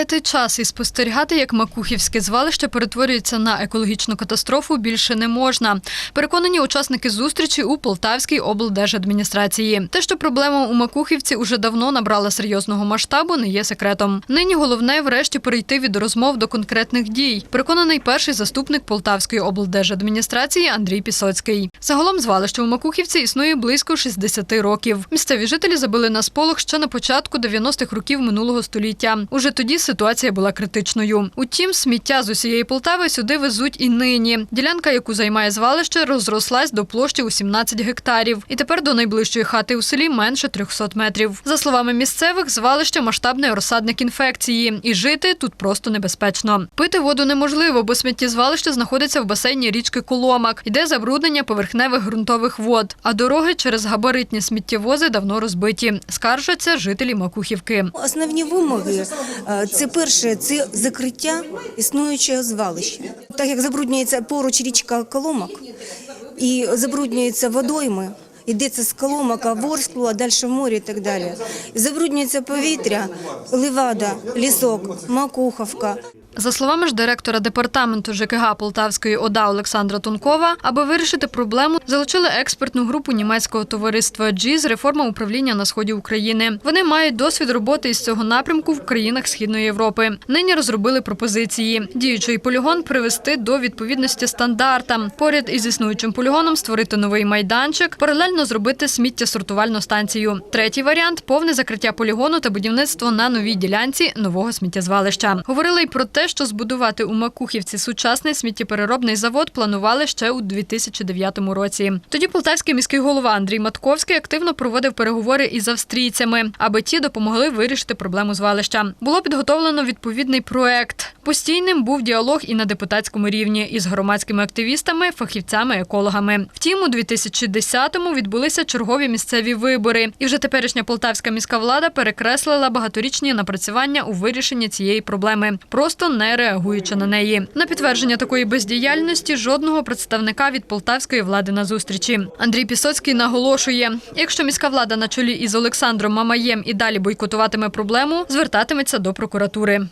Гаяти час і спостерігати, як Макухівське звалище перетворюється на екологічну катастрофу, більше не можна. Переконані учасники зустрічі у Полтавській облдержадміністрації. Те, що проблема у Макухівці уже давно набрала серйозного масштабу, не є секретом. Нині головне врешті перейти від розмов до конкретних дій. Переконаний перший заступник Полтавської облдержадміністрації Андрій Пісоцький. Загалом звалище у Макухівці існує близько 60 років. Місцеві жителі забили на сполох ще на початку 90-х років минулого століття. Уже тоді ситуація була критичною. Утім, сміття з усієї Полтави сюди везуть і нині. Ділянка, яку займає звалище, розрослась до площі у 17 гектарів. І тепер до найближчої хати у селі менше 300 метрів. За словами місцевих, звалище масштабний розсадник інфекції, і жити тут просто небезпечно. Пити воду неможливо, бо сміттєзвалище знаходиться в басейні річки Коломак. Йде забруднення поверхневих ґрунтових вод. А дороги через габаритні сміттєвози давно розбиті. Скаржаться жителі Макухівки. Основні вимоги е, це перше це закриття існуючого звалища. Так як забруднюється поруч річка Коломак і забруднюються водойми. Йдеться з Коломака, Ворсклу, а далі в морі і так далі. Забруднюється повітря, Левада, Лісок, Макуховка. За словами ж директора департаменту ЖКГ Полтавської ОДА Олександра Тункова, аби вирішити проблему, залучили експертну групу німецького товариства «Джіз» реформа управління на сході України. Вони мають досвід роботи із цього напрямку в країнах Східної Європи. Нині розробили пропозиції. Діючий полігон привести до відповідності стандартам. Поряд із існуючим полігоном створити новий майданчик, паралельно зробити сміттєсортувальну станцію. Третій варіант повне закриття полігону та будівництво на новій ділянці нового сміттєзвалища. Говорили й про те, що збудувати у Макухівці сучасний сміттєпереробний завод планували ще у 2009 році. Тоді полтавський міський голова Андрій Матковський активно проводив переговори із австрійцями, аби ті допомогли вирішити проблему звалища. Було підготовлено відповідний проект. Постійним був діалог і на депутатському рівні із громадськими активістами, фахівцями, екологами. Втім, у 2010-му відбулися чергові місцеві вибори, і вже теперішня полтавська міська влада перекреслила багаторічні напрацювання у вирішенні цієї проблеми, просто не реагуючи на неї. На підтвердження такої бездіяльності жодного представника від полтавської влади на зустрічі. Андрій Пісоцький наголошує: якщо міська влада на чолі із Олександром Мамаєм і далі бойкотуватиме проблему, звертатиметься до прокуратури.